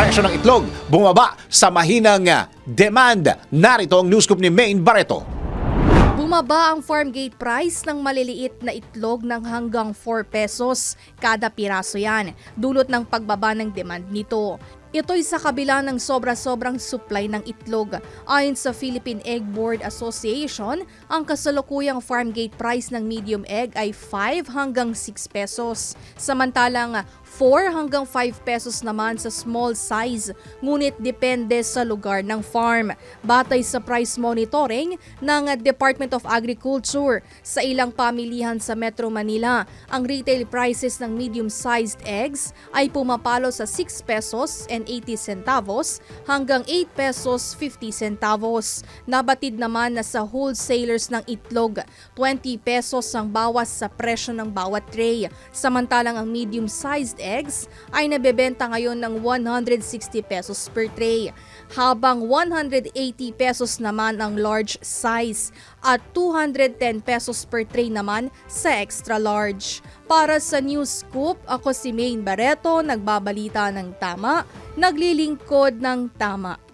presyo ng itlog bumaba sa mahinang ah, demand. Narito ang news scoop ni Maine Barreto. Bumaba ang farm gate price ng maliliit na itlog ng hanggang 4 pesos kada piraso yan, dulot ng pagbaba ng demand nito. Ito'y sa kabila ng sobra-sobrang supply ng itlog. Ayon sa Philippine Egg Board Association, ang kasalukuyang farm gate price ng medium egg ay 5 hanggang 6 pesos. Samantalang 4 hanggang 5 pesos naman sa small size, ngunit depende sa lugar ng farm. Batay sa price monitoring ng Department of Agriculture sa ilang pamilihan sa Metro Manila, ang retail prices ng medium-sized eggs ay pumapalo sa 6 pesos and 80 centavos hanggang 8 pesos 50 centavos. Nabatid naman na sa wholesalers ng itlog, 20 pesos ang bawas sa presyo ng bawat tray. Samantalang ang medium-sized eggs ay nabebenta ngayon ng 160 pesos per tray, habang 180 pesos naman ang large size at 210 pesos per tray naman sa extra large. Para sa News Scoop, ako si Maine Barreto, nagbabalita ng tama, naglilingkod ng tama.